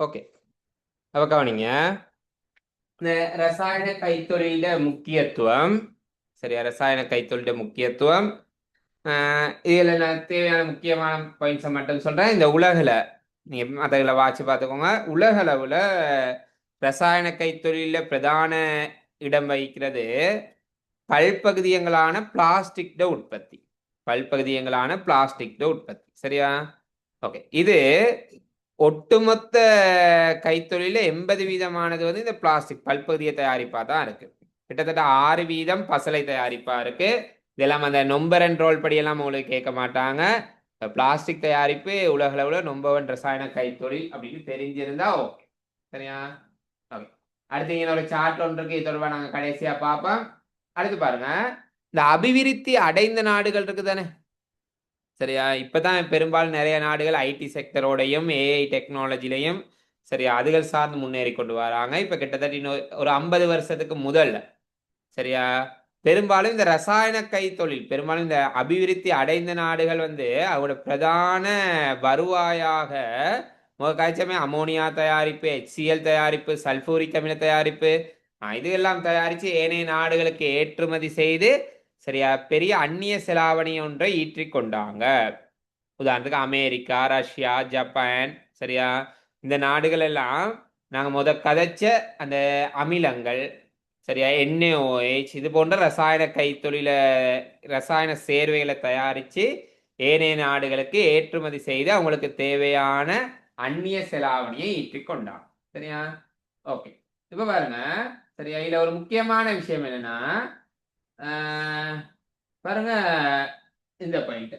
Okay அப்ப கவனிங்க இந்த ரசாயன கைத்தொழில முக்கியத்துவம் சரியா ரசாயன கைத்தொழில முக்கியத்துவம் இதில் நான் தேவையான முக்கியமான பாயிண்ட்ஸை மட்டும் சொல்கிறேன் இந்த உலகில் நீங்கள் மற்றதில் வாட்சி பார்த்துக்கோங்க உலக அளவில் ரசாயன கைத்தொழிலில் பிரதான இடம் வகிக்கிறது பல்பகுதியங்களான பிளாஸ்டிக்ட உற்பத்தி பல்பகுதியங்களான பிளாஸ்டிக்ட உற்பத்தி சரியா ஓகே இது ஒட்டுமொத்த கைத்தொழில எண்பது வீதமானது வந்து இந்த பிளாஸ்டிக் பல்பகுதியை தயாரிப்பா தான் இருக்கு. கிட்டத்தட்ட ஆறு வீதம் பசலை தயாரிப்பா இருக்கு. இதெல்லாம் அந்த நொம்பரன் ரோல் படியெல்லாம் உங்களுக்கு கேட்க மாட்டாங்க. பிளாஸ்டிக் தயாரிப்பு உலக அளவுல நொம்பவன் ரசாயன கைத்தொழில் அப்படின்னு தெரிஞ்சிருந்தா ஓகே. சரியா? ஓகே. அடுத்து என்னோட ஒரு சார்ட் ஒன்று இருக்கு. இது நாங்கள் கடைசியாக பார்ப்போம். அடுத்து பாருங்க. இந்த அபிவிருத்தி அடைந்த நாடுகள் இருக்கு தானே சரியா? இப்பதான் பெரும்பாலும் நிறைய நாடுகள் ஐடி செக்டரோடையும் ஏஐ டெக்னாலஜிலையும் சரியா அதுகள் சார்ந்து முன்னேறி கொண்டு வராங்க. இப்ப கிட்டத்தட்ட இன்னும் ஒரு ஐம்பது வருஷத்துக்கு முதல்ல சரியா? பெரும்பாலும் இந்த ரசாயன கைத்தொழில் பெரும்பாலும் இந்த அபிவிருத்தி அடைந்த நாடுகள் வந்து அவரோட பிரதான வருவாயாக முகக்காய்ச்சமே அமோனியா தயாரிப்பு ஹெச்சிஎல் தயாரிப்பு சல்பூரிக் அமில தயாரிப்பு இது எல்லாம் தயாரித்து ஏனைய நாடுகளுக்கு ஏற்றுமதி செய்து சரியா? பெரிய அந்நிய செலாவணி ஒன்றை ஈற்றிக்கொண்டாங்க உதாரணத்துக்கு அமெரிக்கா ரஷ்யா ஜப்பான் சரியா? இந்த நாடுகள் எல்லாம் நாங்கள் முத கதைச்ச அந்த அமிலங்கள் சரியா? என்ஏஓஹெச் இது போன்ற ரசாயன கைத்தொழில ரசாயன சேர்வைகளை தயாரித்து ஏனைய நாடுகளுக்கு ஏற்றுமதி செய்து அவங்களுக்கு தேவையான அந்நிய செலாவணியை ஈற்றிக்கொண்டாங்க சரியா? ஓகே. இப்போ பாருங்க. சரியா? இதில் ஒரு முக்கியமான விஷயம் என்னன்னா பாருங்க இந்த பாயிண்ட்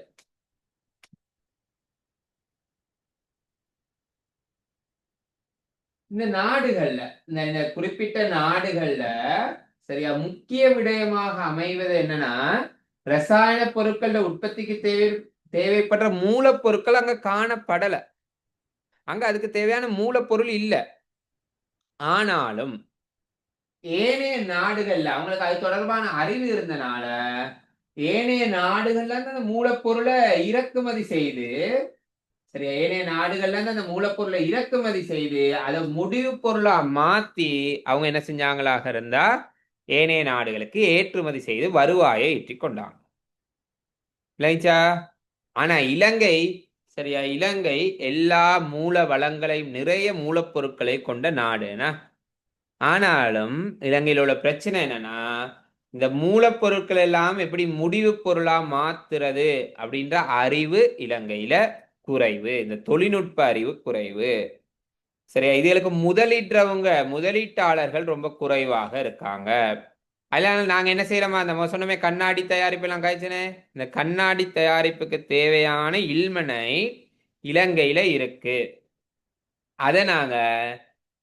இந்த நாடுகள்ல இந்த இந்த குறிப்பிட்ட நாடுகள்ல சரியா முக்கிய விடயமாக அமைவது என்னன்னா ரசாயன பொருட்களோட உற்பத்திக்கு தேவை தேவைப்படுற மூலப்பொருட்கள் அங்க காணப்படல. அங்க அதுக்கு தேவையான மூலப்பொருள் இல்ல. ஆனாலும் ஏனைய நாடுகள்ல அவங்களுக்கு அது தொடர்பான அறிவு இருந்தனால ஏனைய நாடுகள்ல இருந்து அந்த மூலப்பொருளை இறக்குமதி செய்து சரியா ஏனைய நாடுகள்ல இருந்து அந்த மூலப்பொருளை இறக்குமதி செய்து அதை முடிவு பொருளா மாத்தி அவங்க என்ன செஞ்சாங்களாக இருந்தா ஏனைய நாடுகளுக்கு ஏற்றுமதி செய்து வருவாயை ஈட்டிக் கொண்டாங்க. இல்லைச்சா ஆனா இலங்கை சரியா இலங்கை எல்லா மூல வளங்களையும் நிறைய மூலப்பொருட்களை கொண்ட நாடுனா ஆனாலும் இலங்கையில் உள்ள பிரச்சனை என்னன்னா இந்த மூலப்பொருட்கள் எல்லாம் எப்படி முடிவு பொருளா மாத்துறது அப்படின்ற அறிவு இலங்கையில குறைவு. இந்த தொழில்நுட்ப அறிவு குறைவு. சரியா? இதுகளுக்கு முதலீட்டுறவங்க முதலீட்டாளர்கள் ரொம்ப குறைவாக இருக்காங்க. அதனால நாங்க என்ன செய்யறோமா? அந்த சொன்னமே கண்ணாடி தயாரிப்பு எல்லாம் காய்ச்சனே இந்த கண்ணாடி தயாரிப்புக்கு தேவையான இல்மனை இலங்கையில இருக்கு. அதை நாங்க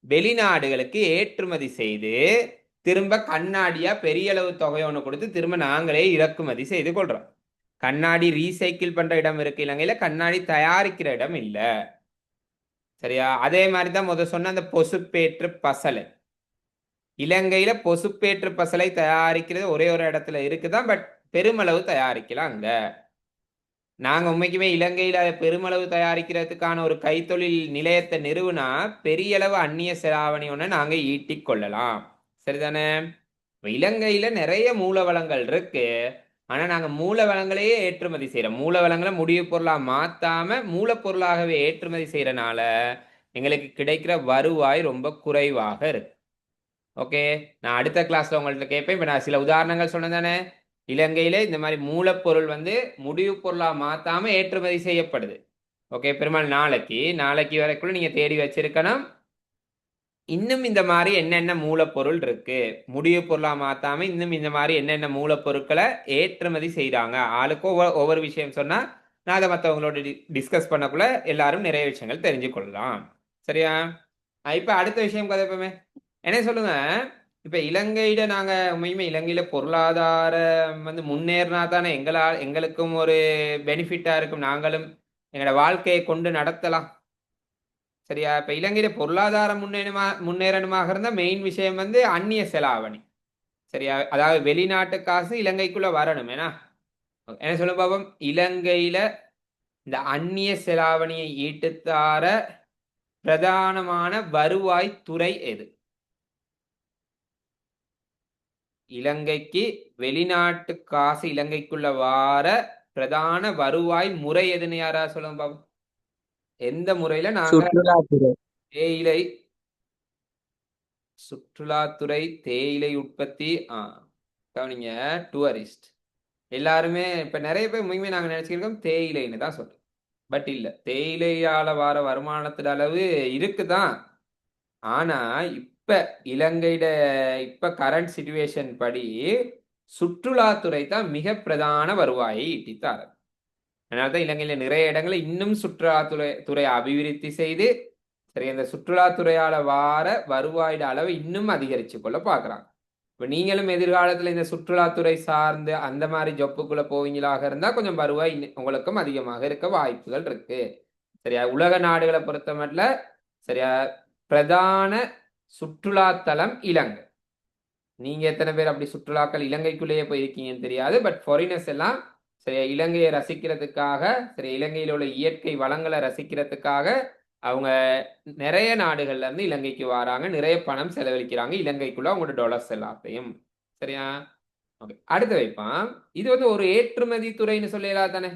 வெளிநாடுகளுக்கு ஏற்றுமதி செய்து திரும்ப கண்ணாடியா பெரிய அளவு தொகை ஒன்று கொடுத்து திரும்ப நாங்களே இறக்குமதி செய்து கொள்றோம். கண்ணாடி ரீசைக்கிள் பண்ற இடம் இருக்கு இலங்கையில கண்ணாடி தயாரிக்கிற இடம் இல்லை. சரியா? அதே மாதிரி தான் முத சொன்ன அந்த பொசுப்பேற்று பசலை. இலங்கையில பொசுப்பேற்று பசலை தயாரிக்கிறது ஒரே ஒரு இடத்துல இருக்குதான் பட் பெருமளவு தயாரிக்கலாம் அங்க நாங்கள் உண்மைக்குமே இலங்கையில் பெருமளவு தயாரிக்கிறதுக்கான ஒரு கைத்தொழில் நிலையத்தை நிறுவினா பெரிய அளவு அந்நிய செலாவணி ஒன்று நாங்கள் ஈட்டிக் கொள்ளலாம். சரிதானே? இப்ப இலங்கையில் நிறைய மூலவளங்கள் இருக்கு. ஆனால் நாங்கள் மூலவளங்களையே ஏற்றுமதி செய்கிறோம் மூலவளங்களை முடிவு பொருளாக மாற்றாமல் மூலப்பொருளாகவே ஏற்றுமதி செய்கிறனால எங்களுக்கு கிடைக்கிற வருவாய் ரொம்ப குறைவாக இருக்கு. ஓகே? நான் அடுத்த கிளாஸில் உங்கள்கிட்ட கேட்பேன் இப்போ நான் சில உதாரணங்கள் சொன்னேன் தானே? இலங்கையில இந்த மாதிரி மூலப்பொருள் வந்து முடிவு பொருளா மாத்தாம ஏற்றுமதி செய்யப்படுது. ஓகே பெருமாள் நாளைக்கு நாளைக்கு வரைக்குள்ள நீங்க தேடி வச்சிருக்கணும். இன்னும் இந்த மாதிரி என்னென்ன மூலப்பொருள் இருக்கு? முடிவு பொருளா மாத்தாம இன்னும் இந்த மாதிரி என்னென்ன மூலப்பொருட்களை ஏற்றுமதி செய்யறாங்க ஆளுக்கு ஒவ்வொரு ஒவ்வொரு விஷயம் சொன்னா நான் அதை மற்றவங்களோட டிஸ்கஸ் பண்ணக்குள்ள எல்லாரும் நிறைய விஷயங்கள் தெரிஞ்சு கொள்ளலாம் சரியா? இப்போ இப்ப அடுத்த விஷயம் கதைப்போமே என்ன சொல்லுங்க? இப்ப இலங்கையில நாங்க உண்மையுமே இலங்கையில பொருளாதாரம் வந்து முன்னேறினா தானே எங்களா எங்களுக்கும் ஒரு பெனிஃபிட்டா இருக்கும். நாங்களும் எங்களோட வாழ்க்கையை கொண்டு நடத்தலாம். சரியா? இப்ப இலங்கையில பொருளாதாரம் முன்னேறமா முன்னேறணுமாக இருந்தா மெயின் விஷயம் வந்து அந்நிய செலாவணி. சரியா? அதாவது வெளிநாட்டு காசு இலங்கைக்குள்ள வரணும். ஏன்னா என்ன சொல்ல பாபம்? இலங்கையில இந்த அந்நிய செலாவணியை ஈட்டுத்தார பிரதானமான வருவாய் துறை எது? இலங்கைக்கு வெளிநாட்டு காசு இலங்கைக்குள்ள வார பிரதான வருவாய் முறை எதுன்னு யாரா சொல்லுங்க பாபு? எந்த முறையில நாங்க தேயிலை சுற்றுலாத்துறை தேயிலை உற்பத்தி ஆ கவனிங்க டூரிஸ்ட். எல்லாருமே இப்ப நிறைய பேர் முக்கியமே நாங்க நினைச்சிருக்கோம் தேயிலைன்னு தான் சொல்றோம். பட் இல்ல தேயிலையால வர வருமானத்தோட அளவு இருக்குதான். ஆனா இப்ப இலங்கையில இப்ப கரண்ட் சுச்சுவேஷன் படி சுற்றுலாத்துறை தான் மிக பிரதான வருவாயை ஈட்டித்தார். அதனால்தான் இலங்கையில நிறைய இடங்களை இன்னும் சுற்றுலாத்துறை துறை அபிவிருத்தி செய்து சரி அந்த சுற்றுலாத்துறையால வார வருவாயோட அளவை இன்னும் அதிகரிச்சு கொள்ள பாக்குறாங்க இப்ப நீங்களும் எதிர்காலத்துல இந்த சுற்றுலாத்துறை சார்ந்து அந்த மாதிரி ஜொப்புக்குள்ளே போவீங்களாக இருந்தால் கொஞ்சம் வருவாய் உங்களுக்கும் அதிகமாக இருக்க வாய்ப்புகள் இருக்கு. சரியா உலக நாடுகளை பொறுத்த மட்டும் சரியா பிரதான சுற்றுலாத்தலம் இலங்கை. நீங்க எத்தனை பேர் அப்படி சுற்றுலாக்கள் இலங்கைக்குள்ளேயே போயிருக்கீங்கன்னு தெரியாது பட் ஃபாரினர்ஸ் எல்லாம் சரி இலங்கையை ரசிக்கிறதுக்காக சரி இலங்கையில் உள்ள இயற்கை வளங்களை ரசிக்கிறதுக்காக அவங்க நிறைய நாடுகள்ல இருந்து இலங்கைக்கு வராங்க நிறைய பணம் செலவழிக்கிறாங்க இலங்கைக்குள்ள அவங்களோட டாலர்ஸ் எல்லாத்தையும். சரியா? ஓகே அடுத்து வைப்பான் இது வந்து ஒரு ஏற்றுமதி துறைன்னு சொல்லலாம் தானே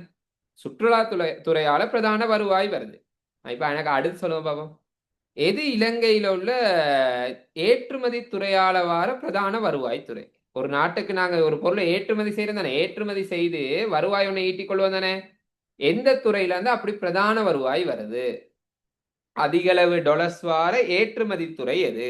சுற்றுலாத்துறை துறையால பிரதான வருவாய் வருது. இப்போ எனக்கு அடுத்து சொல்லுவோம் பாப்போம். எது இலங்கையில உள்ள ஏற்றுமதி துறையால வார பிரதான வருவாய் துறை? ஒரு நாட்டுக்கு நாங்க ஒரு பொருளை ஏற்றுமதி செய்யறோம் தானே? ஏற்றுமதி செய்து வருவாய் ஒன்று ஈட்டிக் கொள்வோம் தானே? எந்த துறையில இருந்து அப்படி பிரதான வருவாய் வருது? அதிகளவு டொலர்ஸ் வார ஏற்றுமதி துறை எது?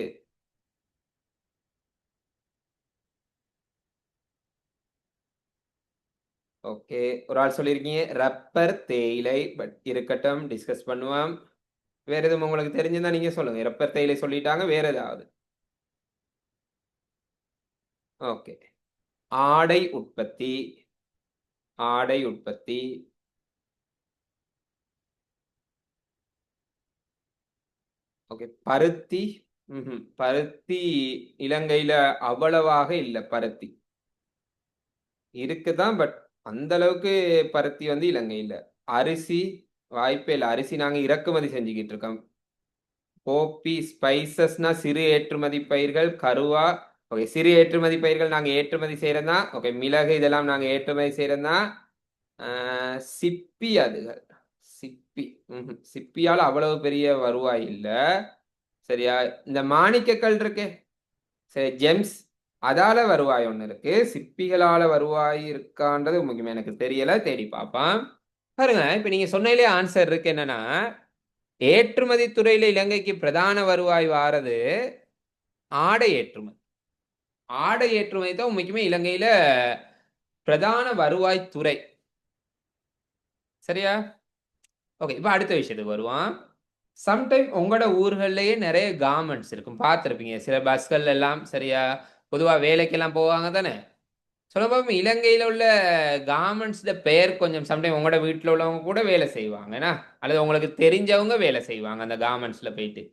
ஓகே. ஒரு ஆள் சொல்லியிருக்கீங்க. ரப்பர் தேயிலை பட் இருக்கட்டும் டிஸ்கஸ் பண்ணுவோம். வேற எதுவும் உங்களுக்கு தெரிஞ்சிருந்தா நீங்க சொல்லுங்க. ரப்பர் தேயிலை சொல்லிட்டாங்க வேற ஏதாவது. ஓகே. ஆடை உற்பத்தி. ஆடை உற்பத்தி. ஓகே. பருத்தி. ம்ஹும். பருத்தி இலங்கையில அவ்வளவாக இல்லை பருத்தி. இருக்குதான் பட் அந்த அளவுக்கு பருத்தி வந்து இலங்கையில். அரிசி வாய்ப்பே இல்லை அரிசி நாங்கள் இறக்குமதி செஞ்சுக்கிட்டு இருக்கோம் கோப்பி ஸ்பைசஸ்னா சிறு ஏற்றுமதி பயிர்கள் கருவா ஓகே சிறு ஏற்றுமதி பயிர்கள் நாங்கள் ஏற்றுமதி செய்கிறதா ஓகே மிளகு இதெல்லாம் நாங்கள் ஏற்றுமதி செய்கிறதா சிப்பி அதுகள். சிப்பி ம் சிப்பியால் அவ்வளவு பெரிய வருவாய் இல்லை. சரியா? இந்த மாணிக்கக்கல் இருக்கு. சரி ஜெம்ஸ் அதால வருவாய் ஒன்று இருக்கு. சிப்பிகளால வருவாய் இருக்கான்றது முக்கியம் எனக்கு தெரியல. தேடி பார்ப்பான் பாருங்க இப்ப நீங்க சொன்னீங்களே ஆன்சர் இருக்கு. என்னன்னா ஏற்றுமதி துறையில இலங்கைக்கு பிரதான வருவாய் வாரது ஆடை ஏற்றுமதி. ஆடை ஏற்றுமதி தான் முக்கியமே இலங்கையில பிரதான வருவாய் துறை. சரியா? ஓகே இப்போ அடுத்த விஷயத்துக்கு வருவான் சம்டைம் உங்களோட ஊர்கள்லயே நிறைய கார்மெண்ட்ஸ் இருக்கும். பார்த்துருப்பீங்க. சில பஸ்கள் எல்லாம் சரியா பொதுவா வேலைக்கெல்லாம் போவாங்க தானே? சொல்ல போகும் இலங்கையில உள்ள கார்மெண்ட்ஸ் பெயர் கொஞ்சம் சம்டைம் உங்களோட வீட்டில் உள்ளவங்க கூட வேலை செய்வாங்கண்ணா அல்லது உங்களுக்கு தெரிஞ்சவங்க வேலை செய்வாங்க அந்த கார்மெண்ட்ஸ்ல போயிட்டு.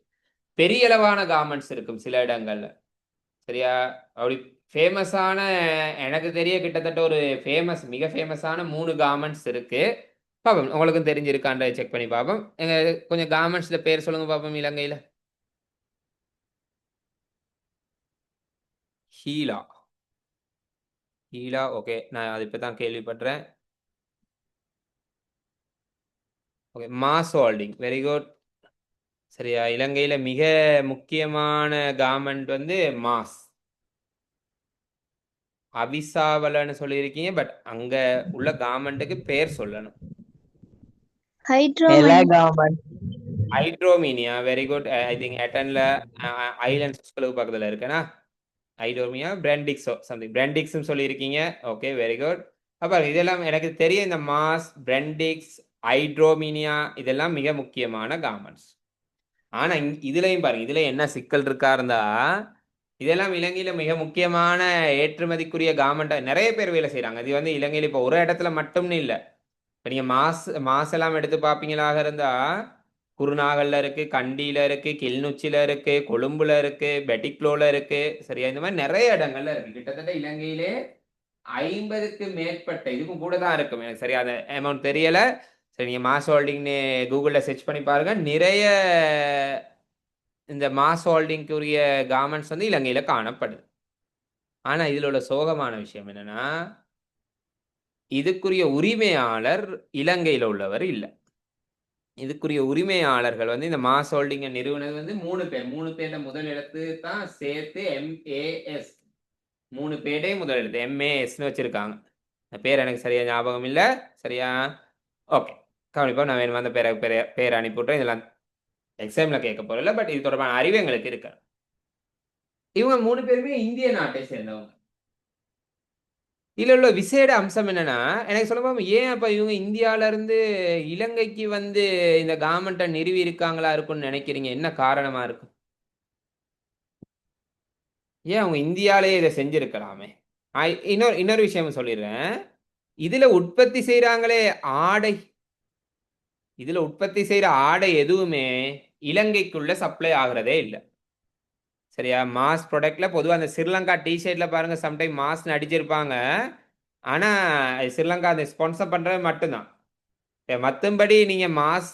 பெரிய அளவான கார்மெண்ட்ஸ் இருக்கும் சில இடங்கள்ல. சரியா? அப்படி ஃபேமஸான எனக்கு தெரிய கிட்டத்தட்ட ஒரு ஃபேமஸ் மிக ஃபேமஸான மூணு கார்மெண்ட்ஸ் இருக்கு. பாப்போம் உங்களுக்கும் தெரிஞ்சிருக்கான்ற செக் பண்ணி பார்ப்போம் எங்க கொஞ்சம் கார்மெண்ட்ஸ்ல பேர் சொல்லுங்க பார்ப்போம் இலங்கையில. ஹீலா. ஹீலா ஓகே நான் அது இப்போ தான் கேள்விப்படுறேன் okay mass holding very good சரியா? இலங்கையில மிக முக்கியமான கார்மெண்ட் வந்து மாஸ் அவிசாவலன்னு சொல்லியிருக்கீங்க பட் அங்க உள்ள கார்மெண்ட்டுக்கு பேர் சொல்லணும். ஹைட்ரோமீனியா வெரி குட் ஐ திங்க் எட்டன்ல ஐலண்ட்ஸ் ஸ்கூலுக்கு பக்கத்துல இருக்கேனா? ஹைட்ரோமியா பிராண்டிக்ஸோ சம்திங் பிராண்டிக்ஸ்னு சொல்லியிருக்கீங்க. ஓகே வெரி குட் அப்போ இதெல்லாம் எனக்கு தெரியும் இந்த மாஸ் பிராண்டிக்ஸ் ஹைட்ரோமினியா இதெல்லாம் மிக முக்கியமான கார்மெண்ட்ஸ் ஆனால் இதுலையும் பாருங்க இதில் என்ன சிக்கல் இருக்கா இருந்தா இதெல்லாம் இலங்கையில் மிக முக்கியமான ஏற்றுமதிக்குரிய கார்மெண்டா நிறைய பேர் வேலை செய்கிறாங்க இது வந்து இலங்கையில் இப்போ ஒரு இடத்துல மட்டும்னு இல்லை. இப்போ நீங்கள் மாஸ் மாஸ் எல்லாம் எடுத்து பார்ப்பீங்களாக இருந்தால் குருநாகல்ல இருக்கு கண்டியில இருக்கு கிள்நுச்சில இருக்கு கொழும்புல இருக்கு பெட்டிக்லோல இருக்கு. சரியா? இந்த மாதிரி நிறைய இடங்கள்ல இருக்கு. கிட்டத்தட்ட இலங்கையிலே ஐம்பதுக்கு மேற்பட்ட இதுக்கும் கூட தான் இருக்கும். எனக்கு சரியா அந்த அமௌண்ட் தெரியல. சரி நீங்கள் மாஸ் ஹோல்டிங்னு கூகுளில் சர்ச் பண்ணி பாருங்க. நிறைய இந்த மாஸ் ஹோல்டிங்க்குரிய கார்மெண்ட்ஸ் வந்து இலங்கையில் காணப்படுது. ஆனால் இதில் உள்ள சோகமான விஷயம் என்னன்னா இதுக்குரிய உரிமையாளர் இலங்கையில் உள்ளவர் இல்லை. இதுக்குரிய உரிமையாளர்கள் வந்து இந்த மாஸ் ஹோல்டிங்கை நிறுவனர் வந்து மூணு பேர் மூணு பேர்ல முதல் எழுத்து தான் சேர்த்து எம்ஏஎஸ் மூணு பேரே முதல் எழுத்து எம்ஏஎஸ்னு வச்சிருக்காங்க. அந்த பேர் எனக்கு சரியா ஞாபகம் இல்லை. சரியா? ஓகே கவனிப்பா நான் வேணும் அந்த பேரை பேரை பேர் அனுப்பிவிட்றேன் இதெல்லாம் எக்ஸாமில் கேட்க போகிறதில்ல பட் இது தொடர்பான அறிவு எங்களுக்கு இருக்கு. இவங்க மூணு பேருமே இந்திய நாட்டை சேர்ந்தவங்க. இல்லை உள்ள விசேட அம்சம் என்னன்னா எனக்கு சொல்லும்போது ஏன் அப்போ இவங்க இந்தியாவிலேருந்து இலங்கைக்கு வந்து இந்த கவர்மெண்ட்டை நிறுவி இருக்காங்களா இருக்கும்னு நினைக்கிறீங்க? என்ன காரணமாக இருக்கும் ஏன் அவங்க இந்தியாவிலேயே இதை செஞ்சுருக்கலாமே? ஆ, இன்னொரு இன்னொரு விஷயம் சொல்லிடுறேன். இதில் உற்பத்தி செய்கிறாங்களே ஆடை. இதில் உற்பத்தி செய்கிற ஆடை எதுவுமே இலங்கைக்குள்ள சப்ளை ஆகிறதே இல்லை. சரியா? மாஸ் ப்ராடக்ட்ல பொதுவாக அந்த ஸ்ரீலங்கா டிஷர்ட்ல பாருங்க சம்டைம் மாஸ்னு அடிச்சிருப்பாங்க ஆனா ஸ்ரீலங்கா அந்த ஸ்பான்சர் பண்றது மட்டும்தான். ஏ, நீங்க மாஸ்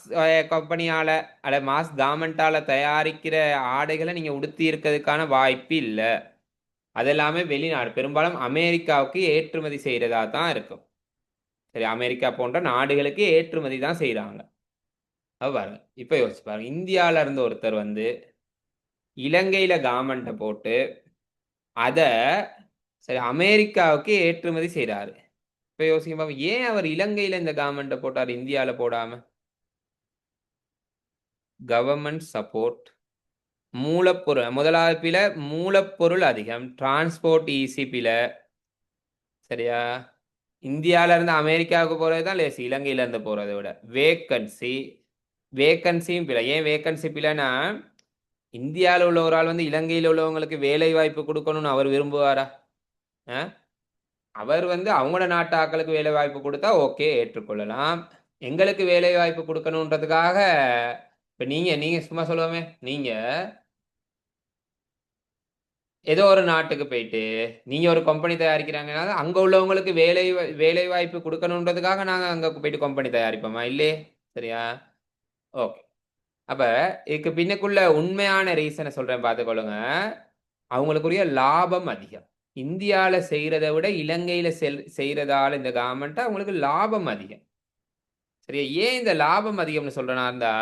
கம்பெனியால அல்ல மாஸ் கார்மெண்டால தயாரிக்கிற ஆடைகளை நீங்க உடுத்தி இருக்கிறதுக்கான வாய்ப்பு இல்லை. அது எல்லாமே வெளிநாடு. பெரும்பாலும் அமெரிக்காவுக்கு ஏற்றுமதி செய்யறதா தான் இருக்கும். சரி அமெரிக்கா போன்ற நாடுகளுக்கு ஏற்றுமதி தான் செய்கிறாங்க அது பாருங்க இப்போ யோசிச்சு பாருங்க. இந்தியாவில இருந்து ஒருத்தர் வந்து இலங்கையில கார்மெண்ட்டை போட்டு அதை சரி அமெரிக்காவுக்கு ஏற்றுமதி செய்கிறாரு இப்போ யோசிக்க பாப்போம் ஏன் அவர் இலங்கையில இந்த கார்மெண்ட்டை போட்டார் இந்தியாவில் போடாம? கவர்மெண்ட் சப்போர்ட் மூலப்பொருள் முதலாவது மூலப்பொருள் அதிகம் டிரான்ஸ்போர்ட் ஈஸி சரியா? இந்தியால இருந்து அமெரிக்காவுக்கு போறது தான் லேசி இலங்கையில இருந்து போறதை விட. வேக்கன்சி வேக்கன்சியும் பிழை. ஏன் வேக்கன்சி பிள்ளைன்னா இந்தியாவில் உள்ள ஒரு ஆள் வந்து இலங்கையில் உள்ளவங்களுக்கு வேலை வாய்ப்பு கொடுக்கணும்னு அவர் விரும்புவாரா? ஆ? அவர் வந்து அவங்களோட நாட்டு ஆக்களுக்கு வேலை வாய்ப்பு கொடுத்தா ஓகே ஏற்றுக்கொள்ளலாம். எங்களுக்கு வேலை வாய்ப்பு கொடுக்கணுன்றதுக்காக இப்போ நீங்கள் நீங்கள் சும்மா சொல்லுவோமே நீங்க ஏதோ ஒரு நாட்டுக்கு போயிட்டு நீங்க ஒரு கம்பெனி தயாரிக்கிறாங்கன்னா அங்கே உள்ளவங்களுக்கு வேலை வேலை வாய்ப்பு கொடுக்கணுன்றதுக்காக நாங்கள் அங்கே போயிட்டு கம்பெனி தயாரிப்போமா? இல்லையே சரியா? ஓகே. அப்ப இதுக்கு பின்னக்குள்ள உண்மையான ரீசனை சொல்றேன் பார்த்துக்கொள்ளுங்க. அவங்களுக்குரிய லாபம் அதிகம். இந்தியால செய்யறதை விட இலங்கையில செல் செய்யறதால இந்த கவர்மெண்ட் அவங்களுக்கு லாபம் அதிகம். சரியா? ஏன் இந்த லாபம் அதிகம்னு சொல்றேன்னா இருந்தா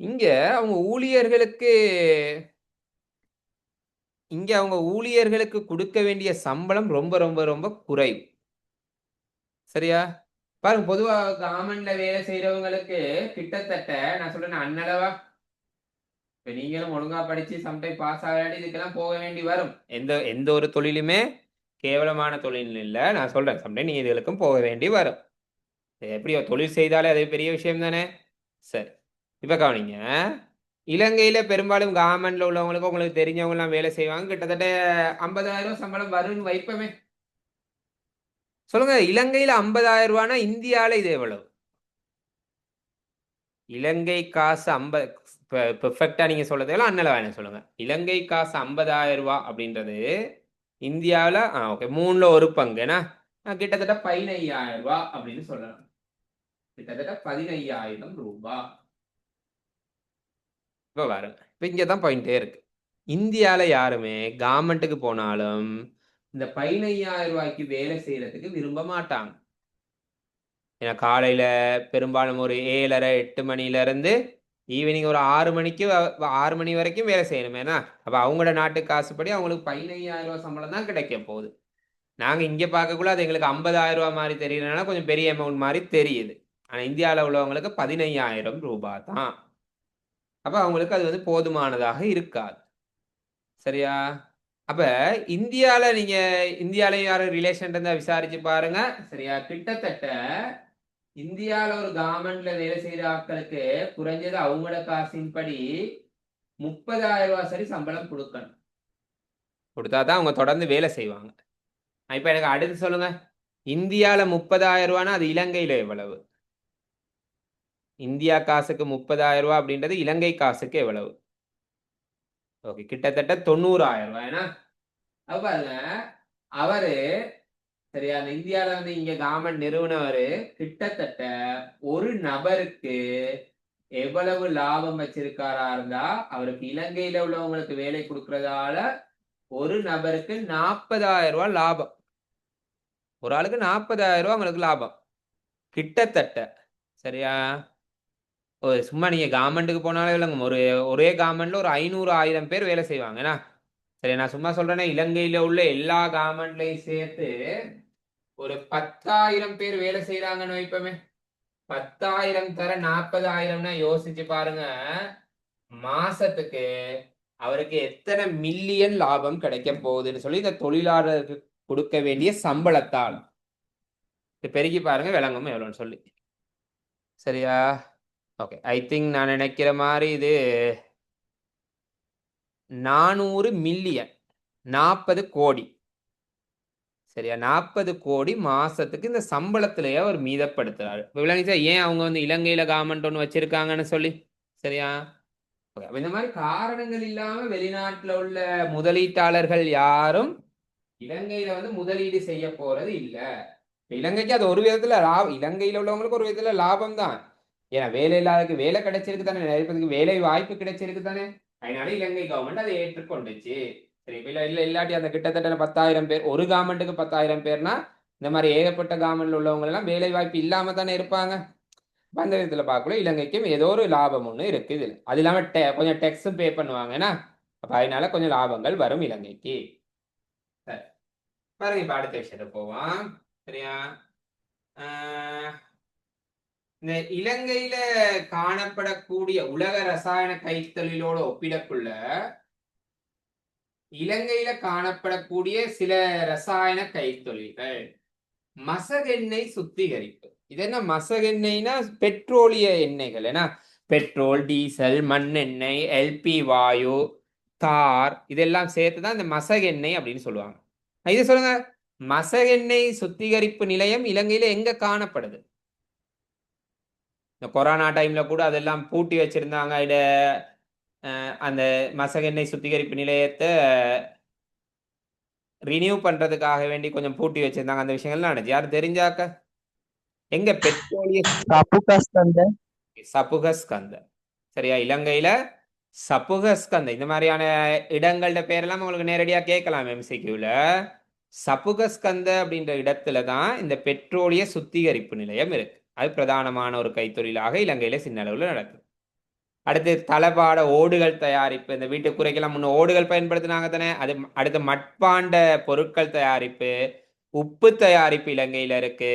இங்க அவங்க ஊழியர்களுக்கு இங்க அவங்க ஊழியர்களுக்கு கொடுக்க வேண்டிய சம்பளம் ரொம்ப ரொம்ப ரொம்ப குறைவு. சரியா? பாருங்க பொதுவா கவர்மெண்ட்ல வேலை செய்யறவங்களுக்கு கிட்டத்தட்ட நான் சொல்றேன் அண்ணளவா இப்ப நீங்களும் ஒழுங்கா படிச்சு சம்டைம் பாஸ் ஆக இதுக்கெல்லாம் போக வேண்டி வரும். எந்த எந்த ஒரு தொழிலுமே கேவலமான தொழில் இல்லை. நான் சொல்றேன் சம்டைம் நீங்க இதுகளுக்கும் போக வேண்டி வரும். எப்படியோ தொழில் செய்தாலே அது பெரிய விஷயம் தானே. சரி இப்ப கவனிங்க. இலங்கையில பெரும்பாலும் கவர்மெண்ட்ல உள்ளவங்களுக்கு உங்களுக்கு தெரிஞ்சவங்க எல்லாம் வேலை செய்வாங்க. கிட்டத்தட்ட ஐம்பதாயிரம் சம்பளம் வரும்னு வைப்பமே. சொல்லுங்க இலங்கையில ஐம்பதாயிரம் ரூபானா இந்தியால இது எவ்வளவு? இலங்கை காசு ஐம்பது பெர்ஃபெக்டா நீங்க சொல்றது அண்ணல வேணும் சொல்லுங்க. இலங்கை காசு ஐம்பதாயிரம் ரூபா அப்படின்றது இந்தியாவில் ஆ ஓகே மூணுல ஒரு பங்குனா கிட்டத்தட்ட பதினையாயிரம் ரூபா அப்படின்னு சொல்லலாம். கிட்டத்தட்ட பதினையாயிரம் ரூபா. இப்போ பாருங்க இப்போ இங்கே தான் பாயிண்டே இருக்கு. இந்தியாவில் யாருமே கவர்மெண்ட்டுக்கு போனாலும் இந்த பதினையாயிரம் ரூபாய்க்கு வேலை செய்யறதுக்கு விரும்ப மாட்டாங்க. ஏன்னா காலையில பெரும்பாலும் ஒரு ஏழரை எட்டு மணில இருந்து ஈவினிங் ஒரு ஆறு மணிக்கு ஆறு மணி வரைக்கும் வேலை செய்யணும். ஏன்னா அப்ப அவங்களோட நாட்டு காசுப்படி அவங்களுக்கு பதினையாயிரம் ரூபாய் சம்பளம் தான் கிடைக்க போகுது. நாங்க இங்க பார்க்கக்குள்ள அது எங்களுக்கு ஐம்பதாயிரம் ரூபாய் மாதிரி தெரியலனால கொஞ்சம் பெரிய அமௌண்ட் மாதிரி தெரியுது. ஆனா இந்தியாவில் உள்ளவங்களுக்கு பதினையாயிரம் ரூபாய் தான். அப்ப அவங்களுக்கு அது வந்து போதுமானதாக இருக்காது. சரியா? அப்ப இந்தியால நீங்க இந்தியால யாரும் ரிலேஷன் இருந்தா விசாரிச்சு பாருங்க. சரியா? கிட்டத்தட்ட இந்தியால ஒரு கவர்மெண்ட்ல வேலை செய்யற ஆட்களுக்கு குறைஞ்சது அவங்களோட காசின்படி முப்பதாயிரம் ரூபாய் சரி சம்பளம் கொடுக்கணும். கொடுத்தாதான் அவங்க தொடர்ந்து வேலை செய்வாங்க. இப்ப எனக்கு அடுத்து சொல்லுங்க. இந்தியால முப்பதாயிரம் ரூபான்னா அது இலங்கையில எவ்வளவு? இந்தியா காசுக்கு முப்பதாயிரம் ரூபாய் அப்படின்றது இலங்கை காசுக்கு எவ்வளவு? ஓகே கிட்டத்தட்ட தொண்ணூறாயிரம் ரூபாய். ஏன்னா அப்ப பாருங்க அவரு சரியா அந்த இந்தியால வந்து இங்க கவர்மெண்ட் நிறுவனவர் கிட்டத்தட்ட ஒரு நபருக்கு எவ்வளவு லாபம் வச்சிருக்காரா இருந்தா அவருக்கு இலங்கையில உள்ளவங்களுக்கு வேலை கொடுக்கறதால ஒரு நபருக்கு நாற்பதாயிரம் ரூபாய் லாபம். ஒரு ஆளுக்கு நாற்பதாயிரம் ரூபாய் அவங்களுக்கு லாபம். கிட்டத்தட்ட சரியா? ஓ சும்மா நீங்கள் கவர்மெண்ட்டுக்கு போனாலே இல்லைங்க. ஒரு ஒரே கவர்மெண்ட்டில் ஒரு ஐநூறு ஆயிரம் பேர் வேலை செய்வாங்கண்ணா சரி நான் சும்மா சொல்கிறேன்னா இலங்கையில் உள்ள எல்லா கவர்மெண்ட்லையும் சேர்த்து ஒரு பத்தாயிரம் பேர் வேலை செய்கிறாங்கன்னு வைப்போமே. பத்தாயிரம் தர நாற்பதாயிரம்னா யோசிச்சு பாருங்க. மாசத்துக்கு அவருக்கு எத்தனை மில்லியன் லாபம் கிடைக்க போகுதுன்னு சொல்லி இந்த தொழிலாளருக்கு கொடுக்க வேண்டிய சம்பளத்தால். இது பெருகி பாருங்க விளங்கும் எவ்வளோன்னு சொல்லி. சரியா? ஓகே ஐ திங்க் நான் நினைக்கிற மாதிரி இது நானூறு மில்லியன் நாற்பது கோடி. சரியா? நாற்பது கோடி மாசத்துக்கு இந்த சம்பளத்திலேயே அவர் மீதப்படுத்துறாரு. இப்போ விளங்கிச்சா ஏன் அவங்க வந்து இலங்கையில கவர்மெண்ட் ஒன்று வச்சிருக்காங்கன்னு சொல்லி? சரியா? ஓகே இந்த மாதிரி காரணங்கள் இல்லாம வெளிநாட்டில் உள்ள முதலீட்டாளர்கள் யாரும் இலங்கையில வந்து முதலீடு செய்ய போறது இல்லை. இலங்கைக்கு அது ஒரு விதத்துல லாபம் இலங்கையில உள்ளவங்களுக்கு ஒரு விதத்துல லாபம் தான் ஏன்னா வேலை இல்லாததுக்கு வேலை கிடைச்சிருக்கு தானே நிறைய பேருக்கு வேலை வாய்ப்பு கிடைச்சிருக்கு தானே. அதனால இலங்கை கவர்மெண்ட் அதை ஏற்றுக்கொண்டுச்சு. சரி இல்ல இல்ல இல்லாட்டி அந்த கிட்டத்தட்ட பத்தாயிரம் பேர் ஒரு கவர்மெண்ட்டுக்கு பத்தாயிரம் பேர்னா இந்த மாதிரி ஏகப்பட்ட கவர்மெண்ட்ல உள்ளவங்க எல்லாம் வேலை வாய்ப்பு இல்லாம தானே இருப்பாங்க. அந்த விதத்துல பார்க்கல இலங்கைக்கும் ஏதோ ஒரு லாபம் ஒண்ணு இருக்கு இதுல. அது இல்லாம டெ- கொஞ்சம் டெக்ஸும் பே பண்ணுவாங்க ஏன்னா அப்ப அதனால கொஞ்சம் லாபங்கள் வரும் இலங்கைக்கு. சரி. பாருங்க இப்ப அடுத்த விஷயத்த போவோம். சரியா? ஆஹ் இந்த இலங்கையில காணப்படக்கூடிய உலக ரசாயன கைத்தொழிலோட ஒப்பிடக்குள்ள இலங்கையில காணப்படக்கூடிய சில ரசாயன கைத்தொழில்கள் மசகெண்ணெய் சுத்திகரிப்பு. இது என்ன மசகெண்ணெய்னா பெட்ரோலிய எண்ணெய்கள். ஏன்னா பெட்ரோல் டீசல் மண்ணெண்ணெய் எல்பி வாயு தார் இதெல்லாம் சேர்த்து தான் இந்த மசகெண்ணெய் அப்படின்னு சொல்லுவாங்க. இது சொல்லுங்க. மசகெண்ணெய் சுத்திகரிப்பு நிலையம் இலங்கையில எங்க காணப்படுது? இந்த கொரோனா டைம்ல கூட அதெல்லாம் பூட்டி வச்சிருந்தாங்க. இட அந்த மசகெண்ணெய் சுத்திகரிப்பு நிலையத்தை ரினியூ பண்றதுக்காக வேண்டி கொஞ்சம் பூட்டி வச்சிருந்தாங்க. அந்த விஷயங்கள்லாம் நடந்துச்சு. யாரும் தெரிஞ்சாக்க? எங்க பெட்ரோலிய கப்புகஸ்தந்த சப்புகஸ்கந்த. சரியா? இலங்கையில சப்புகஸ்கந்த. இந்த மாதிரியான இடங்களோட பேரெல்லாம் உங்களுக்கு நேரடியா கேட்கலாம் எம்சிக்யூல சப்புகஸ்கந்த அப்படின்ற இடத்துல தான் இந்த பெட்ரோலிய சுத்திகரிப்பு நிலையம் இருக்கு. அது பிரதானமான ஒரு கைத்தொழிலாக இலங்கையில் சின்ன அளவில் நடக்குது. அடுத்து தளபாட ஓடுகள் தயாரிப்பு இந்த வீட்டு குறைக்கெல்லாம் முன்ன ஓடுகள் பயன்படுத்தினாங்க தானே. அது அடுத்து மட்பாண்ட பொருட்கள் தயாரிப்பு உப்பு தயாரிப்பு இலங்கையில் இருக்கு.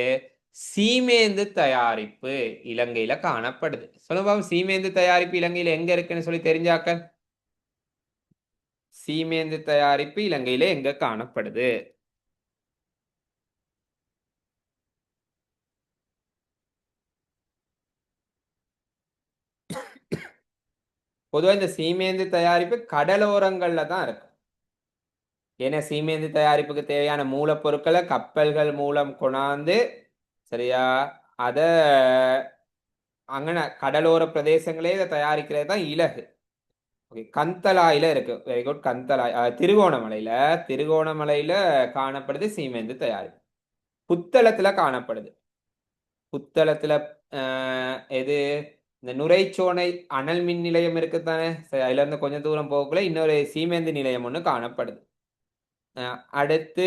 சீமேந்து தயாரிப்பு இலங்கையில காணப்படுது. சொல்லுங்க சீமேந்து தயாரிப்பு இலங்கையில எங்க இருக்குன்னு சொல்லி தெரிஞ்சாக்க? சீமேந்து தயாரிப்பு இலங்கையில எங்க காணப்படுது? பொதுவாக இந்த சீமேந்து தயாரிப்பு கடலோரங்களில் தான் இருக்கும். ஏன்னா சீமேந்து தயாரிப்புக்கு தேவையான மூலப்பொருட்களை கப்பல்கள் மூலம் கொண்டாந்து சரியா? அதை அங்கே கடலோர பிரதேசங்களே இதை தயாரிக்கிறது தான் இலகு. ஓகே கந்தலாயில் இருக்கு. வெரி குட் கந்தலாய் திருகோணமலையில் திருகோணமலையில் காணப்படுது சீமேந்து தயாரிப்பு. புத்தளத்தில் காணப்படுது. புத்தளத்தில் எது? இந்த நுரைச்சோனை அனல் மின் நிலையம் இருக்குதானே சரி இருந்து கொஞ்சம் தூரம் போகக்குள்ள இன்னொரு சீமேந்து நிலையம் ஒன்று காணப்படுது. அடுத்து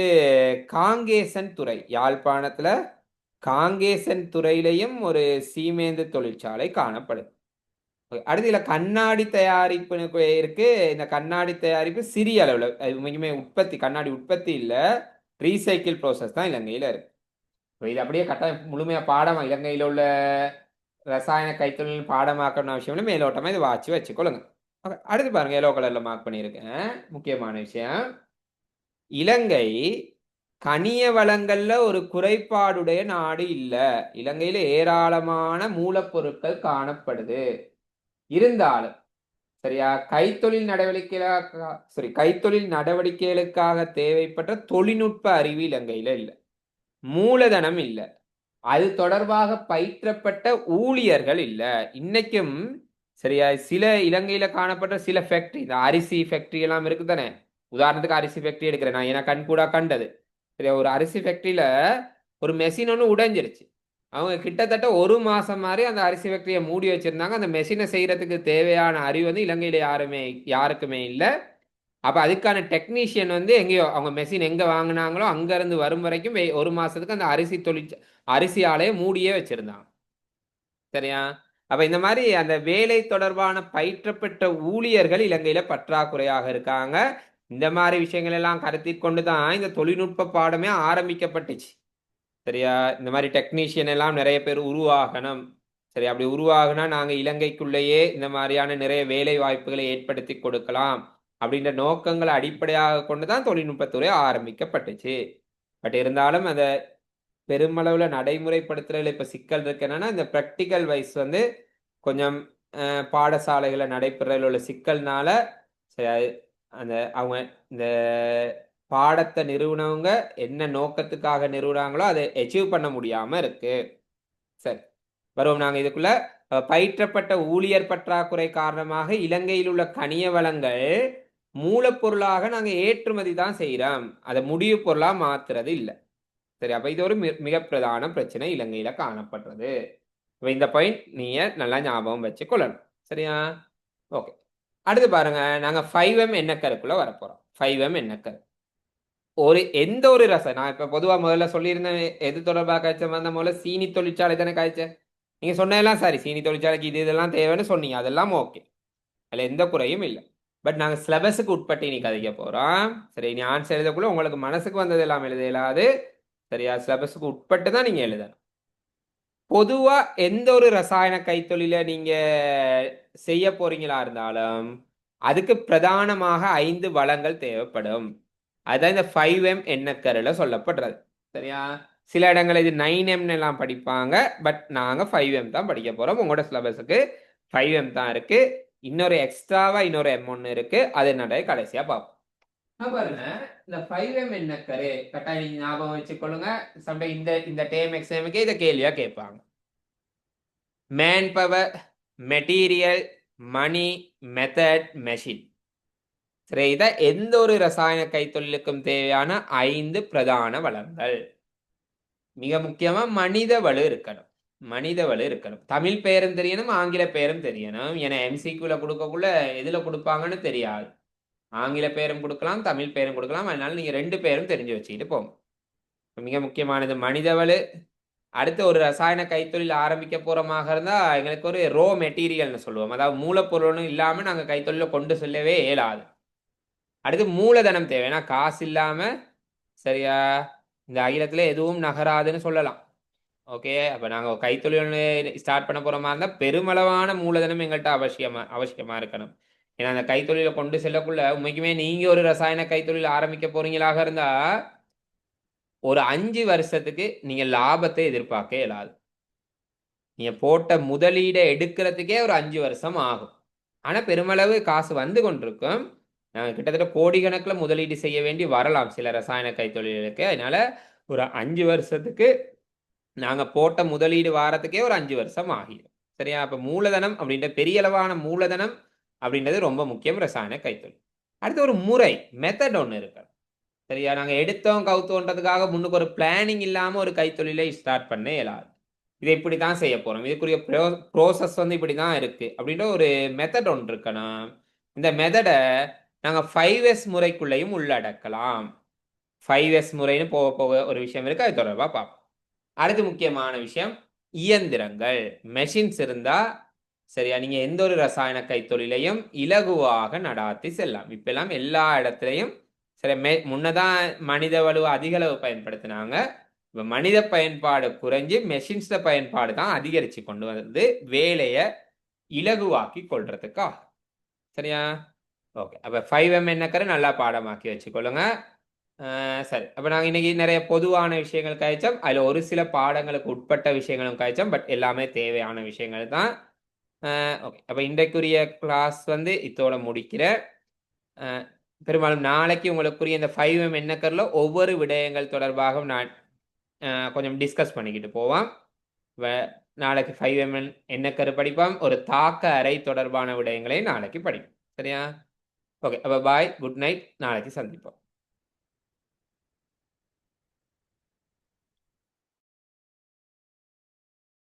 காங்கேசன் துறை. யாழ்ப்பாணத்தில் காங்கேசன் துறையிலையும் ஒரு சீமேந்து தொழிற்சாலை காணப்படுது. அடுத்து இதில் கண்ணாடி தயாரிப்பு இருக்கு. இந்த கண்ணாடி தயாரிப்பு சிறிய அளவில் அது உற்பத்தி கண்ணாடி உற்பத்தி இல்லை. ரீசைக்கிள் ப்ரோசஸ் தான் இலங்கையில் இருக்கு. இது அப்படியே கட்டாயம் முழுமையாக பாடமாக இலங்கையில் உள்ள ரசாயன கைத்தொழில் பாடமாக்கணும் அவசியம் இல்லை. மேலோட்டமா இதை வாட்சி வச்சுக்கொள்ளுங்க. Okay, அடுத்து பாருங்க எல்லோ கலர்ல மார்க் பண்ணியிருக்கேன். முக்கியமான விஷயம். இலங்கை கனிய வளங்கள்ல ஒரு குறைபாடுடைய நாடு இல்லை. இலங்கையில ஏராளமான மூலப்பொருட்கள் காணப்படுது. இருந்தாலும் சரியா கைத்தொழில் நடவடிக்கைகளாக சாரி கைத்தொழில் நடவடிக்கைகளுக்காக தேவைப்பட்ட தொழில்நுட்ப அறிவு இலங்கையில இல்லை. மூலதனம் இல்லை. அது தொடர்பாக பயிற்றப்பட்ட ஊழியர்கள் இல்லை. இன்னைக்கும் சரியா சில இலங்கையில காணப்பட்ட சில ஃபேக்டரி இந்த அரிசி ஃபேக்டரி எல்லாம் இருக்கு தானே உதாரணத்துக்கு அரிசி ஃபேக்டரி எடுக்கிறேன். நான் ஏன்னா கண்கூடா கண்டது. சரியா ஒரு அரிசி ஃபேக்டரியில ஒரு மெஷின் ஒன்று உடைஞ்சிருச்சு. அவங்க கிட்டத்தட்ட ஒரு மாசம் மாதிரி அந்த அரிசி ஃபேக்டரியை மூடி வச்சிருந்தாங்க. அந்த மெஷினை செய்யறதுக்கு தேவையான அறிவு வந்து இலங்கையில யாருமே யாருக்குமே இல்லை. அப்போ அதுக்கான டெக்னீஷியன் வந்து எங்கேயோ அவங்க மெஷின் எங்கே வாங்கினாங்களோ அங்கேருந்து வரும் வரைக்கும் வெ- ஒரு மாதத்துக்கு அந்த அரிசி தொழிற்ச அரிசி ஆலையை மூடியே வச்சுருந்தான். சரியா? அப்போ இந்த மாதிரி அந்த வேலை தொடர்பான பயிற்றப்பெற்ற ஊழியர்கள் இலங்கையில் பற்றாக்குறையாக இருக்காங்க. இந்த மாதிரி விஷயங்கள் எல்லாம் கருத்தில் கொண்டு தான் இந்த தொழில்நுட்ப பாடமே ஆரம்பிக்கப்பட்டுச்சு. சரியா? இந்த மாதிரி டெக்னீஷியன் எல்லாம் நிறைய பேர் உருவாகணும். சரி அப்படி உருவாகுனா நாங்கள் இலங்கைக்குள்ளேயே இந்த மாதிரியான நிறைய வேலை வாய்ப்புகளை ஏற்படுத்தி கொடுக்கலாம். அப்படின்ற நோக்கங்களை அடிப்படையாக கொண்டு தான் தொழில்நுட்பத்துறை ஆரம்பிக்கப்பட்டுச்சு. பட் இருந்தாலும் அதை பெருமளவில் நடைமுறைப்படுத்துறதுல இப்போ சிக்கல் இருக்கு. என்னன்னா இந்த ப்ராக்டிக்கல் வைஸ் வந்து கொஞ்சம் பாடசாலைகளை நடைபெறதில் உள்ள சிக்கல்னால சரி அது அந்த அவங்க இந்த பாடத்தை நிறுவனவங்க என்ன நோக்கத்துக்காக நிறுவனாங்களோ அதை அச்சீவ் பண்ண முடியாம இருக்கு. சரி வருவோம். நாங்கள் இதுக்குள்ள பயிற்றப்பட்ட ஊழியர் பற்றாக்குறை காரணமாக இலங்கையில் உள்ள கனிய வளங்கள் மூலப்பொருளாக நாங்கள் ஏற்றுமதி தான் செய்கிறோம் அதை முடிவு பொருளாக மாத்துறது இல்லை. சரி அப்போ இது ஒரு மிக மிக பிரதான பிரச்சனை இலங்கையில் காணப்படுறது. இப்போ இந்த பாயிண்ட் நீங்கள் நல்லா ஞாபகம் வச்சு கொள்ளணும் சரியா? ஓகே அடுத்து பாருங்க. நாங்கள் ஃபைவ் எம் எண்ணக்கருக்குள்ளே வரப்போகிறோம் ஃபைவ் எம் எண்ணக்கரு. ஒரு எந்த ஒரு ரசம் நான் இப்போ பொதுவாக முதல்ல சொல்லியிருந்தேன் எது தொடர்பாக காய்ச்சம் வந்த முதல்ல சீனி தொழிற்சாலை தானே காய்ச்சேன் நீங்கள் சொன்னதெல்லாம் சரி. சீனி தொழிற்சாலைக்கு இது இதெல்லாம் தேவைன்னு சொன்னீங்க. அதெல்லாம் ஓகே அதில் எந்த குறையும் இல்லை. பட் நாங்கள் சிலபஸுக்கு உட்பட்டு நீ கதைக்க போகிறோம் சரி நீ ஆன்சர் எழுதக்குள்ள உங்களுக்கு மனசுக்கு வந்தது எல்லாம் எழுத இயலாது. சரியா? சிலபஸுக்கு உட்பட்டு தான் நீங்கள் எழுதணும். பொதுவாக எந்த ஒரு ரசாயன கைத்தொழில நீங்கள் செய்ய போறீங்களா இருந்தாலும் அதுக்கு பிரதானமாக ஐந்து வளங்கள் தேவைப்படும். அதுதான் இந்த ஃபைவ் எம் எண்ணக்கருல சொல்லப்படுறது. சரியா? சில இடங்கள் இது நைன் எம்னு எல்லாம் படிப்பாங்க. பட் நாங்கள் ஃபைவ் எம் தான் படிக்க போகிறோம் உங்களோட சிலபஸுக்கு ஃபைவ் எம் தான் இருக்குது இன்னொரு எக்ஸ்ட்ராவா இன்னொரு எம் ஒன்று இருக்கு. அது என்னடைய கடைசியா பார்ப்போம். பாருங்க. இந்த ஃபைவ் எம் கரு? கட்டாயம் நீங்க ஞாபகம் வச்சுக்கொள்ளுங்க. சம்டை இந்த இந்த டேம் எக்ஸாமுக்கே இதை கேள்வியா கேட்பாங்க. Man power material money method machine சரி இதை எந்த ஒரு ரசாயன கைத்தொழிலுக்கும் தேவையான ஐந்து பிரதான வளங்கள். மிக முக்கியமா மனித வலு இருக்கணும். மனிதவள் இருக்கணும். தமிழ் பெயரும் தெரியணும் ஆங்கில பெயரும் தெரியணும். ஏன்னா எம்சிக்யூல கொடுக்கக்குள்ள எதுல கொடுப்பாங்கன்னு தெரியாது. ஆங்கில பெயரும் கொடுக்கலாம் தமிழ் பெயரும் கொடுக்கலாம். அதனால நீங்க ரெண்டு பேரும் தெரிஞ்சு வச்சுக்கிட்டு போங்க. மிக முக்கியமானது மனிதவளு அடுத்து ஒரு ரசாயன கைத்தொழில் ஆரம்பிக்க போறமாக இருந்தா எங்களுக்கு ஒரு ரோ மெட்டீரியல்னு சொல்லுவோம். அதாவது மூலப்பொருள்னு இல்லாம நாங்க கைத்தொழில கொண்டு செல்லவே இயலாது. அடுத்து மூலதனம் தேவை. ஏன்னா காசு இல்லாம சரியா இந்த அகிலத்துல எதுவும் நகராதுன்னு சொல்லலாம். ஓகே அப்போ நாங்கள் ஒரு கைத்தொழில் ஸ்டார்ட் பண்ண போகிற மாதிரி இருந்தால் பெருமளவான மூலதனம் எங்கள்கிட்ட அவசியமாக அவசியமாக இருக்கணும். ஏன்னா அந்த கைத்தொழிலை கொண்டு செல்லக்குள்ள உண்மைக்குமே நீங்கள் ஒரு ரசாயன கைத்தொழில் ஆரம்பிக்க போறீங்களாக இருந்தால் ஒரு அஞ்சு வருஷத்துக்கு நீங்கள் லாபத்தை எதிர்பார்க்க இயலாது. நீங்கள் போட்ட முதலீடை எடுக்கிறதுக்கே ஒரு அஞ்சு வருஷம் ஆகும். ஆனால் பெருமளவு காசு வந்து கொண்டிருக்கும். நாங்கள் கிட்டத்தட்ட கோடிக்கணக்கில் முதலீடு செய்ய வேண்டி வரலாம் சில ரசாயன கைத்தொழிலுக்கு அதனால் ஒரு அஞ்சு வருஷத்துக்கு நாங்கள் போட்ட முதலீடு வாரத்துக்கே ஒரு அஞ்சு வருஷம் ஆகிடும். சரியா? அப்போ மூலதனம் அப்படின்ற பெரிய அளவான மூலதனம் அப்படின்றது ரொம்ப முக்கியம். ரசாயன கைத்தொழில். அடுத்து ஒரு முறை மெத்தட் ஒன்று இருக்கிறது சரியா? நாங்கள் எடுத்தோம் கவுத்தோன்றதுக்காக முன்னுக்கு ஒரு பிளானிங் இல்லாமல் ஒரு கைத்தொழிலை ஸ்டார்ட் பண்ண இயலாது. இதை இப்படி தான் செய்ய போகிறோம் இதுக்குரிய ப்ரோசஸ் வந்து இப்படி தான் இருக்குது அப்படின்ற ஒரு மெத்தட் ஒன்று இருக்கணும். இந்த மெத்தடை நாங்கள் ஃபைவ் எஸ் முறைக்குள்ளேயும் உள்ளடக்கலாம். ஃபைவ் எஸ் முறைன்னு போக போக ஒரு விஷயம் இருக்குது அது தொடர்பாக பார்ப்போம். அடுத்து முக்கியமான விஷயம் இயந்திரங்கள். மெஷின்ஸ் இருந்தா சரியா நீங்க எந்த ஒரு ரசாயன கைத்தொழிலையும் இலகுவாக நடாத்தி செல்லலாம். இப்பெல்லாம் எல்லா இடத்துலையும் சரி மெ முன்னதான் மனித வலுவை அதிக அளவு பயன்படுத்தினாங்க. இப்போ மனித பயன்பாடு குறைஞ்சு மெஷின்ஸில் பயன்பாடு தான் அதிகரிச்சு கொண்டு வந்து வேலையை இலகுவாக்கி கொள்றதுக்காக. சரியா? ஓகே அப்போ ஃபைவ் எம் என்னக்கரை நல்லா பாடமாக்கி வச்சுக்கொள்ளுங்க. சரி. அப்போ நாங்கள் இன்னைக்கு நிறைய பொதுவான விஷயங்கள் கழிச்சோம். அதில் ஒரு சில பாடங்களுக்கு உட்பட்ட விஷயங்களும் கழிச்சோம். பட் எல்லாமே தேவையான விஷயங்கள் தான். ஓகே அப்போ இன்றைக்குரிய கிளாஸ் வந்து இதோட முடிக்கிறேன். பெரும்பாலும் நாளைக்கு உங்களுக்குரிய இந்த ஃபைவ் எம் எண்ணக்கரில் ஒவ்வொரு விடயங்கள் தொடர்பாக நான் கொஞ்சம் டிஸ்கஸ் பண்ணிக்கிட்டு போவோம். நாளைக்கு ஃபைவ் எம் எண்ணக்கரு படிப்போம். ஒரு தாக்க அறை தொடர்பான விடயங்களை நாளைக்கு படிப்போம். சரியா? ஓகே அப்போ பாய் குட் நைட் நாளைக்கு சந்திப்போம்.